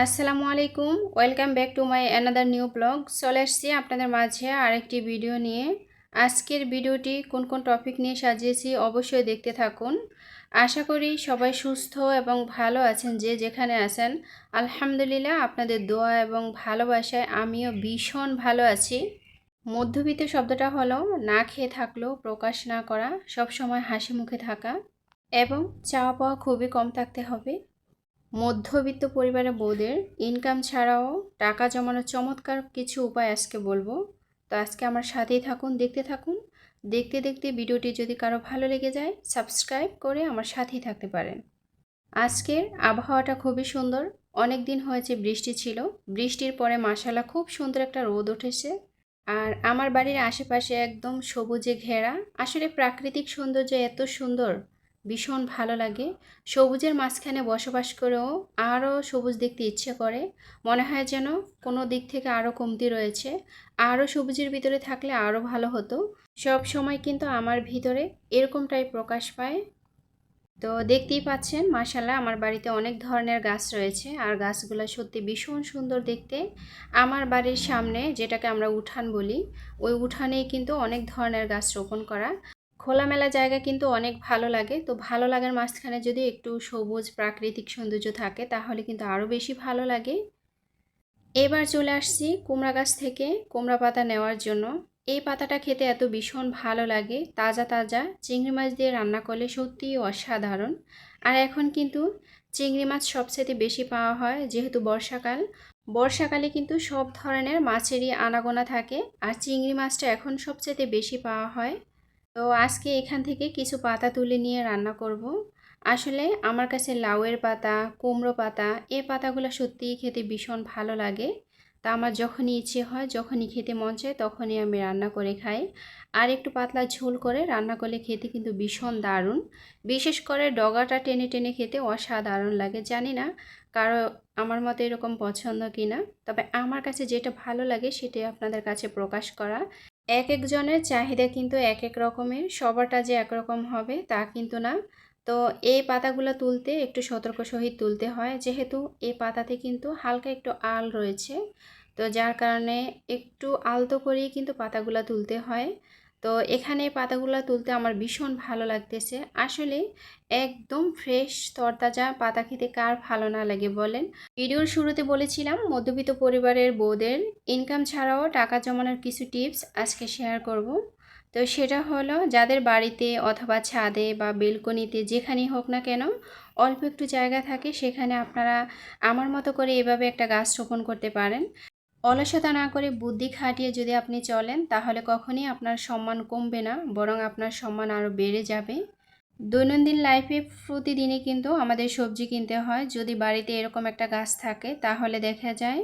আসসালামু আলাইকুম। Welcome back to my another new blog চলে এসছি আপনাদের মাঝে আরেকটি ভিডিও নিয়ে। আজকের ভিডিওটি কোন কোন টপিক নিয়ে সাজিয়েছি অবশ্যই দেখতে থাকুন। আশা করি সবাই সুস্থ এবং ভালো আছেন যে যেখানে আছেন। আলহামদুলিল্লাহ আপনাদের দোয়া এবং ভালোবাসায় আমিও ভীষণ ভালো আছি। মধ্যবিত্ত শব্দটা হলো না খেয়ে থাকলেও প্রকাশ না করা সব সময় হাসি মুখে থাকা এবং চাওয়া পাওয়া খুবই কম থাকতে হবে। মধ্যবিত্ত পরিবারের বউদের ইনকাম ছাড়াও টাকা জমানোর চমৎকার কিছু উপায় আজকে বলব। তো আজকে আমার সাথেই থাকুন, দেখতে থাকুন। দেখতে দেখতে ভিডিওটি যদি কারও ভালো লেগে যায় সাবস্ক্রাইব করে আমার সাথেই থাকতে পারেন। আজকের আবহাওয়াটা খুবই সুন্দর। অনেক দিন হয়েছে বৃষ্টি ছিল। বৃষ্টির পরে মাসালা খুব সুন্দর একটা রোদ উঠেছে। আর আমার বাড়ির আশেপাশে একদম সবুজে ঘেরা। আসলে প্রাকৃতিক সৌন্দর্য এত সুন্দর ভীষণ ভালো লাগে। সবুজের মাঝখানে বসবাস করেও আরও সবুজ দেখতে ইচ্ছে করে। মনে হয় যেন কোনো দিক থেকে আরও কমতি রয়েছে। আরও সবুজের ভিতরে থাকলে আরও ভালো হতো। সব সময় কিন্তু আমার ভিতরে এরকমটাই প্রকাশ পায়। তো দেখতেই পাচ্ছেন মাসাল্লাহ আমার বাড়িতে অনেক ধরনের গাছ রয়েছে। আর গাছগুলো সত্যি ভীষণ সুন্দর দেখতে। আমার বাড়ির সামনে যেটাকে আমরা উঠান বলি, ওই উঠানেই কিন্তু অনেক ধরনের গাছ রোপণ করা। খোলামেলা জায়গা কিন্তু অনেক ভালো লাগে। তো ভালো লাগার মাঝখানে যদি একটু সবুজ প্রাকৃতিক সৌন্দর্য থাকে, তাহলে কিন্তু আরও বেশি ভালো লাগে। এবার চলে আসছি কুমড়া গাছ থেকে কুমড়া পাতা নেওয়ার জন্য। এই পাতাটা খেতে এত ভীষণ ভালো লাগে, তাজা তাজা। চিংড়ি মাছ দিয়ে রান্না করলে সত্যিই অসাধারণ। আর এখন কিন্তু চিংড়ি মাছ সবচেয়ে বেশি পাওয়া হয়, যেহেতু বর্ষাকাল। বর্ষাকালে কিন্তু সব ধরনের মাছেরই আনাগোনা থাকে। আর চিংড়ি মাছটা এখন সবচেয়ে বেশি পাওয়া হয়। তো আজকে এখান থেকে কিছু পাতা তুলে নিয়ে রান্না করব। আসলে আমার কাছে লাউয়ের পাতা, কুমড়ো পাতা এ পাতাগুলো সত্যিই খেতে ভীষণ ভালো লাগে। তা আমার যখনই ইচ্ছে হয়, যখনই খেতে মন চায় তখনই আমি রান্না করে খাই। আর একটু পাতলা ঝোল করে রান্না করলে খেতে কিন্তু ভীষণ দারুণ। বিশেষ করে ডগাটা টেনে টেনে খেতে অসাধারণ লাগে, জানি না কারও, আমার মতো এরকম পছন্দ কি না তবে আমার কাছে যেটা ভালো লাগে সেটাই আপনাদের কাছে প্রকাশ করা। এক একজনের চাহিদা কিন্তু এক এক রকমের, সবারটা যে একরকম হবে তা কিন্তু না। তো এই পাতাগুলো তুলতে একটু সতর্ক সহিত তুলতে হয়। যেহেতু এই পাতাতে কিন্তু হালকা একটু আল রয়েছে, তো যার কারণে একটু আলতো করেই কিন্তু পাতাগুলো তুলতে হয়। তো এখানে পাতাগুলো তুলতে আমার ভীষণ ভালো লাগতেছে। আসলে একদম ফ্রেশ তরতাজা, পাতা খেতে কার ভালো না লাগে বলেন? ভিডিওর শুরুতে বলেছিলাম, মধ্যবিত্ত পরিবারের বউদের ইনকাম ছাড়াও টাকা জমানোর কিছু টিপস আজকে শেয়ার করব। তো সেটা হলো, যাদের বাড়িতে অথবা ছাদে বা বেলকনিতে যেখানেই হোক না কেন অল্প একটু জায়গা থাকে, সেখানে আপনারা আমার মতো করে এভাবে একটা গাছ রোপণ করতে পারেন। অলসতা না করে বুদ্ধি খাটিয়ে যদি আপনি চলেন, তাহলে কখনই আপনার সম্মান কমবে না, বরং আপনার সম্মান আরও বেড়ে যাবে। দৈনন্দিন লাইফে প্রতিদিনই কিন্তু আমাদের সবজি কিনতে হয়। যদি বাড়িতে এরকম একটা গাছ থাকে, তাহলে দেখা যায়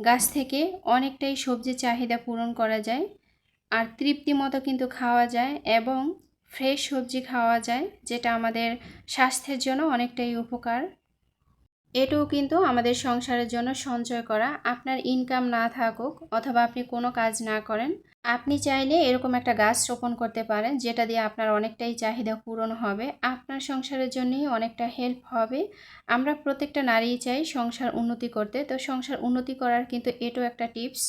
গাছ থেকে অনেকটাই সবজির চাহিদা পূরণ করা যায় আর তৃপ্তি মতো কিন্তু খাওয়া যায় এবং ফ্রেশ সবজি খাওয়া যায়, যেটা আমাদের স্বাস্থ্যের জন্য অনেকটাই উপকার। এটাও কিন্তু আমাদের সংসারের জন্য সঞ্চয় করা। আপনার ইনকাম না থাকুক অথবা আপনি কোনো কাজ না করেন আপনি চাইলে এরকম একটা গাছ রোপণ করতে পারেন, যেটা দিয়ে আপনার অনেকটাই চাহিদা পূরণ হবে। আপনার সংসারের জন্যই অনেকটা হেল্প হবে। আমরা প্রত্যেকটা নারী চাই সংসার উন্নতি করতে। তো সংসার উন্নতি করার কিন্তু এটাও একটা টিপস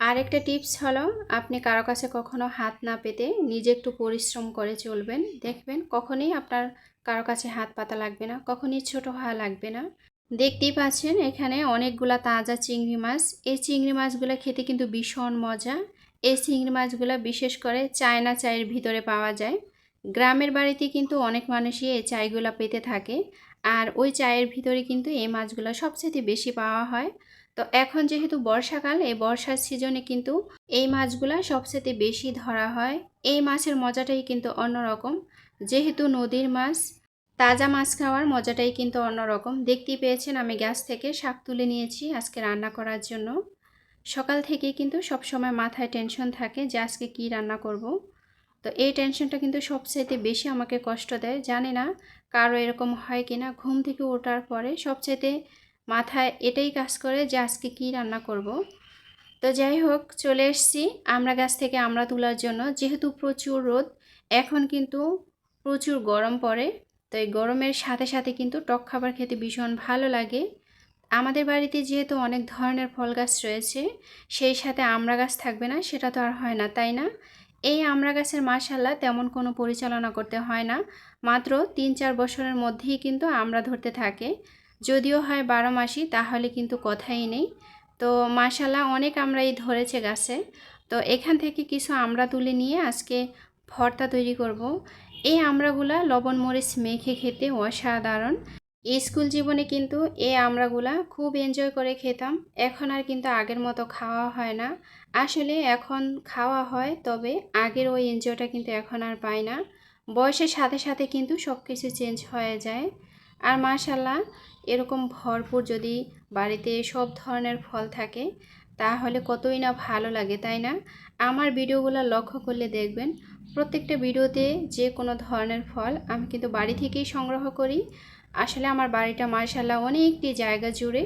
আরেকটা টিপস হলো, আপনি কারও কাছে কখনো হাত না পেতে নিজে একটু পরিশ্রম করে চলবেন। দেখবেন কখনই আপনার কারও কাছে হাত পাতা লাগবে না, কখনই ছোট হওয়া লাগবে না। দেখতেই পাচ্ছেন এখানে অনেকগুলা তাজা চিংড়ি মাছ। এই চিংড়ি মাছগুলো খেতে কিন্তু ভীষণ মজা। এই চিংড়ি মাছগুলো বিশেষ করে চায়না চায়ের ভিতরে পাওয়া যায়। গ্রামের বাড়িতে কিন্তু অনেক মানুষই এই চায়গুলো পেতে থাকে। আর ওই চায়ের ভিতরে কিন্তু এই মাছগুলো সবচেয়ে বেশি পাওয়া হয়। তো এখন যেহেতু বর্ষাকাল, এই বর্ষার সিজনে কিন্তু এই মাছগুলা সবচেয়ে বেশি ধরা হয়। এই মাছের মজাটাই কিন্তু অন্যরকম। যেহেতু নদীর মাছ, তাজা মাছ খাওয়ার মজাটাই কিন্তু অন্যরকম। দেখতেই পেয়েছেন, আমি গ্যাস থেকে শাক তুলে নিয়েছি আজকে রান্না করার জন্য। সকাল থেকেই কিন্তু সব সময় মাথায় টেনশন থাকে যে আজকে কি রান্না করব। তো এই টেনশনটা কিন্তু সবচাইতে বেশি আমাকে কষ্ট দেয় জানি না কারও এরকম হয় কি না ঘুম থেকে ওঠার পরে সবচাইতে মাথায় এটাই কাজ করে যে আজকে কি রান্না করব। তো যাই হোক, চলে এসছি আমরা গাছ থেকে আমরা তোলার জন্য যেহেতু প্রচুর রোদ, এখন কিন্তু প্রচুর গরম পড়ে তো এই গরমের সাথে সাথে কিন্তু টক খাবার খেতে ভীষণ ভালো লাগে আমাদের বাড়িতে যেহেতু অনেক ধরনের ফল গাছ রয়েছে, সেই সাথে আমড়া গাছ থাকবে না, সেটা তো আর হয় না, তাই না? এই আমড়া গাছের মাসাল্লাহ তেমন কোনো পরিচালনা করতে হয় না, মাত্র তিন চার বছরের মধ্যেই কিন্তু আমড়া ধরতে থাকে। যদিও হয় বারো মাসই, তাহলে কিন্তু কথাই নেই। তো মাসাল্লাহ অনেক আমরাই ধরেছে গাছে। তো এখান থেকে কিছু আমড়া তুলে নিয়ে আজকে ভর্তা তৈরি করব। এই আমরাগুলা লবণ, মরিচ মেখে খেতে অসাধারণ। স্কুল জীবনে কিন্তু এই আমড়াগুলা খুব এনজয় করে খেতাম। এখন আর কিন্তু আগের মতো খাওয়া হয় না। আসলে এখন খাওয়া হয়, তবে আগের ওই এনজয়টা কিন্তু এখন আর পাই না। বয়সের সাথে সাথে কিন্তু সব কিছু চেঞ্জ হয়ে যায়। আর মাশাল্লাহ এরকম ভরপুর যদি বাড়িতে সব ধরনের ফল থাকে, তাহলে কতই না ভালো লাগে, তাই না? আমার ভিডিওগুলো লক্ষ্য করলে দেখবেন, প্রত্যেকটা ভিডিওতে যে কোনো ধরনের ফল আমি কিন্তু বাড়ি থেকেই সংগ্রহ করি। আসলে আমার বাড়িটা মার্শাল্লাহ অনেকটি জায়গা জুড়ে।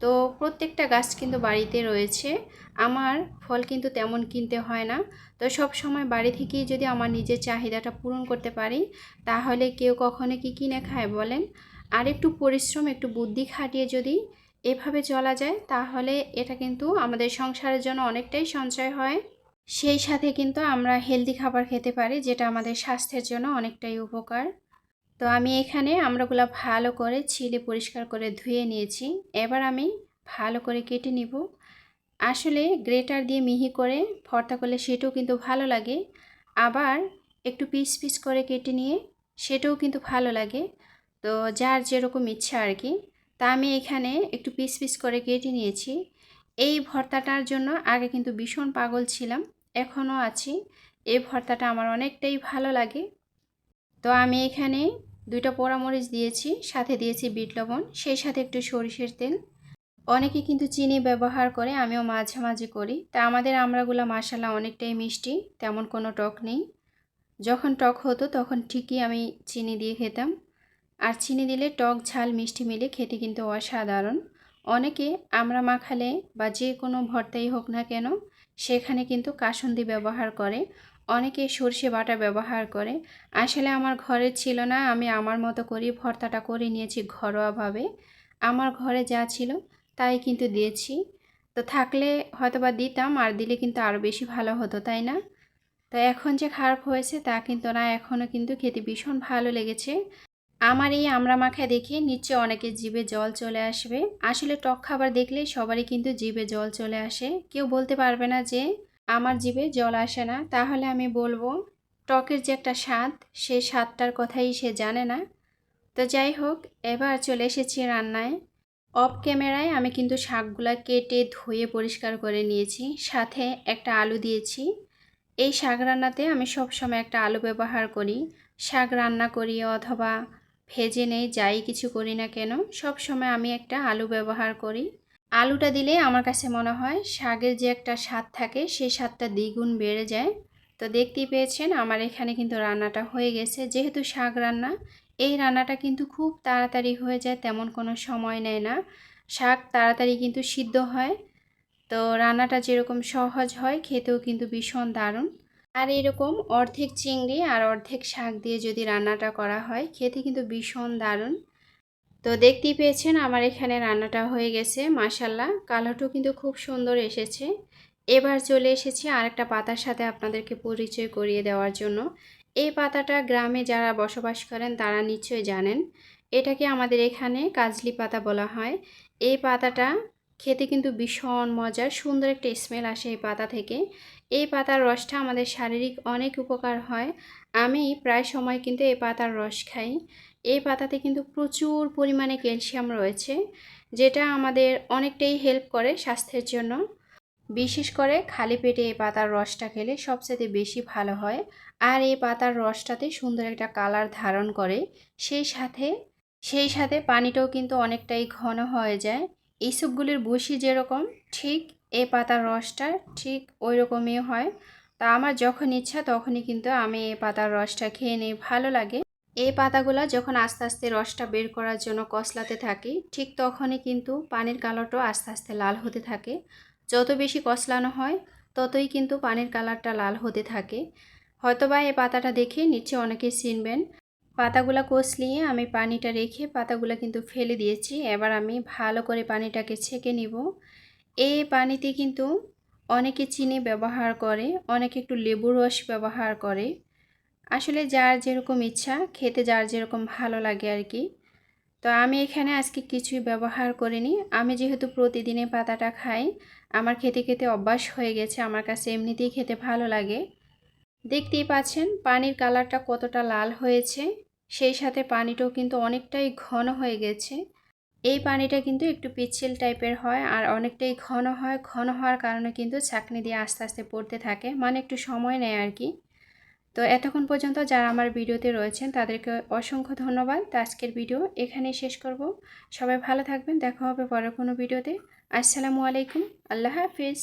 তো প্রত্যেকটা গাছ কিন্তু বাড়িতে রয়েছে। আমার ফল কিন্তু তেমন কিনতে হয় না। তো সব সময় বাড়ি থেকেই যদি আমার নিজের চাহিদাটা পূরণ করতে পারি, তাহলে কেউ কখনো কি কিনে খায় বলেন? আর একটু পরিশ্রম, একটু বুদ্ধি খাটিয়ে যদি এভাবে চলা যায়, তাহলে এটা কিন্তু আমাদের সংসারের জন্য অনেকটাই সঞ্চয় হয়। সেই সাথে কিন্তু আমরা হেলদি খাবার খেতে পারি, যেটা আমাদের স্বাস্থ্যের জন্য অনেকটাই উপকার। তো আমি এখানে আমরাগুলো ভালো করে ছিলে পরিষ্কার করে ধুয়ে নিয়েছি। এবার আমি ভালো করে কেটে নিব। আসলে গ্রেটার দিয়ে মিহি করে ভর্তা করলে সেটাও কিন্তু ভালো লাগে। আবার একটু পিস পিস করে কেটে নিয়ে সেটাও কিন্তু ভালো লাগে। তো যার যেরকম ইচ্ছা আর কি তা আমি এখানে একটু পিস পিস করে কেটে নিয়েছি। এই ভর্তাটার জন্য আগে কিন্তু ভীষণ পাগল ছিলাম। এখনও আছি। এই ভর্তাটা আমার অনেকটাই ভালো লাগে। তো আমি এখানে দুইটা পোড়ামরিচ দিয়েছি, সাথে দিয়েছি বিট লবণ, সেই সাথে একটু সরিষের তেল। অনেকে কিন্তু চিনি ব্যবহার করে, আমিও মাঝে মাঝে করি। তা আমাদের আমরাগুলো মশালা অনেকটাই মিষ্টি, তেমন কোনো টক নেই। যখন টক হতো তখন ঠিকই আমি চিনি দিয়ে খেতাম। আর চিনি দিলে টক, ঝাল, মিষ্টি মিলে খেতে কিন্তু অসাধারণ। অনেকে আমরা মাখালে বা যে কোনো ভর্তাই হোক না কেন, সেখানে কিন্তু কাসুন্দি ব্যবহার করে। অনেকে সর্ষে বাটা ব্যবহার করে। আসলে আমার ঘরে ছিল না, আমি আমার মতো করি ভর্তাটা করে নিয়েছি ঘরোয়াভাবে। আমার ঘরে যা ছিল তাই কিন্তু দিয়েছি। তো থাকলে হয়তো বা দিতাম, আর দিলে কিন্তু আরও বেশি ভালো হতো, তাই না? তো এখন যে খারাপ হয়েছে তা কিন্তু না এখনও কিন্তু খেতে ভীষণ ভালো লেগেছে। আমার এই আমরা মাখা দেখে নিচে অনেকে জিভে জল চলে আসবে। আসলে টক খাবার দেখলে সবারই কিন্তু জিভে জল চলে আসে। কেউ বলতে পারবে না যে আমার জিভে জল আসে না, তাহলে আমি বলব, টকের যে একটা স্বাদ সেই স্বাদটার কথাই সে জানে না। তো যাই হোক, এবার চলে এসেছি রান্নায়। অফ ক্যামেরায় আমি কিন্তু শাকগুলা কেটে ধুয়ে পরিষ্কার করে নিয়েছি, সাথে একটা আলু দিয়েছি। এই শাক রান্নাতে আমি সব সময় একটা আলু ব্যবহার করি। শাক রান্না করি অথবা ভেজে নেই, যাই কিছু করি না কেন সব সময় আমি একটা আলু ব্যবহার করি। আলুটা দিলে আমার কাছে মনে হয় শাকের যে একটা স্বাদ থাকে, সেই স্বাদটা দ্বিগুণ বেড়ে যায়। তো দেখতেই পেয়েছেন আমার এখানে কিন্তু রান্নাটা হয়ে গেছে। যেহেতু শাক রান্না, এই রান্নাটা কিন্তু খুব তাড়াতাড়ি হয়ে যায়, তেমন কোনো সময় নেয় না। শাক তাড়াতাড়ি কিন্তু সিদ্ধ হয়। তো রান্নাটা যেরকম সহজ হয়, খেতেও কিন্তু ভীষণ দারুণ। আর এরকম অর্ধেক চিংড়ি আর অর্ধেক শাক দিয়ে যদি রান্নাটা করা হয়, খেতে কিন্তু ভীষণ দারুণ। তো দেখতেই পেয়েছেন আমার এখানে রান্নাটা হয়ে গেছে মাসাল্লাহ কালারটাও কিন্তু খুব সুন্দর এসেছে। এবার চলে এসেছি আরেকটা পাতার সাথে আপনাদেরকে পরিচয় করিয়ে দেওয়ার জন্য। এই পাতাটা গ্রামে যারা বসবাস করেন তারা নিশ্চয়ই জানেন। এটাকে আমাদের এখানে কাজলি পাতা বলা হয়। এই পাতাটা খেতে কিন্তু ভীষণ মজার, সুন্দর একটা স্মেল আসে এই পাতা থেকে। এই পাতার রসটা আমাদের শারীরিক অনেক উপকার হয়। আমি প্রায় সময় কিন্তু এই পাতার রস খাই। এই পাতাতে কিন্তু প্রচুর পরিমাণে ক্যালসিয়াম রয়েছে, যেটা আমাদের অনেকটাই হেল্প করে স্বাস্থ্যের জন্য। বিশেষ করে খালি পেটে এই পাতার রসটা খেলে সবচেয়ে বেশি ভালো হয়। আর এই পাতার রসটাতে সুন্দর একটা কালার ধারণ করে। সেই সাথে সেই সাথে পানিটাও কিন্তু অনেকটাই ঘন হয়ে যায়। এইসবগুলির বসি যেরকম, ঠিক এই পাতার রসটা ঠিক ওই রকমই হয়। তা আমার যখন ইচ্ছা তখনই কিন্তু আমি এই পাতার রসটা খেয়ে নিই, ভালো লাগে। এই পাতাগুলো যখন আস্তে আস্তে রসটা বের করার জন্য কসলাতে থাকি, ঠিক তখনই কিন্তু পানির কালারটাও আস্তে আস্তে লাল হতে থাকে। যত বেশি কসলানো হয়, ততই কিন্তু পানির কালারটা লাল হতে থাকে। হয়তোবা এই পাতাটা দেখে নিচে অনেকে চিনবেন। পাতাগুলো কষলিয়ে আমি পানিটা রেখে পাতাগুলো কিন্তু ফেলে দিয়েছি। এবার আমি ভালো করে পানিটাকে ছেঁকে নিব। এই পানিতে কিন্তু অনেকে চিনি ব্যবহার করে, অনেকে একটু লেবু রস ব্যবহার করে। আসলে যার যেরকম ইচ্ছা, খেতে যার যেরকম ভালো লাগে আর কি তো আমি এখানে আজকে কিছুই ব্যবহার করিনি। আমি যেহেতু প্রতিদিনে পাতাটা খাই, আমার খেতে খেতে অভ্যাস হয়ে গেছে, আমার কাছে এমনিতেই খেতে ভালো লাগে। দেখতেই পাচ্ছেন, পানির কালারটা কতটা লাল হয়েছে, সেই সাথে পানিটাও কিন্তু অনেকটাই ঘন হয়ে গেছে। এই পানিটা কিন্তু একটু পিচ্ছিল টাইপের হয় আর অনেকটাই ঘন হয়। ঘন হওয়ার কারণে কিন্তু ছাঁকনি দিয়ে আস্তে আস্তে পড়তে থাকে মানে একটু সময় নেয় আর কি। তো এতক্ষণ পর্যন্ত যারা আমার ভিডিওতে রয়েছেন, তাদেরকে অসংখ্য ধন্যবাদ। তো আজকের ভিডিও এখানেই শেষ করব। সবাই ভালো থাকবেন, দেখা হবে পরের কোনো ভিডিওতে। আসসালামু আলাইকুম, আল্লাহ হাফিজ।